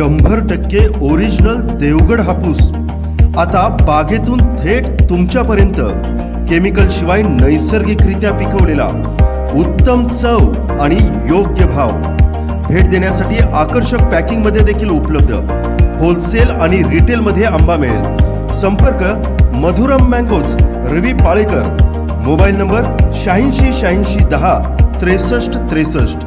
शंभर टक्के ओरिजिनल देवगड हापूस. आता बागेतून थेट तुमच्यापर्यंत. केमिकल शिवाय नैसर्गिकरित्या पिकवलेला. उत्तम चव आणि योग्य भाव. भेट देण्यासाठी आकर्षक पॅकिंगमध्ये देखील उपलब्ध. होलसेल आणि रिटेल मध्ये आंबा मिळेल. संपर्क Madhuram mangoes Ravi Palekar. Mobile number शहाऐंशी शहाऐंशी दहा त्रेसष्ट त्रेसष्ट.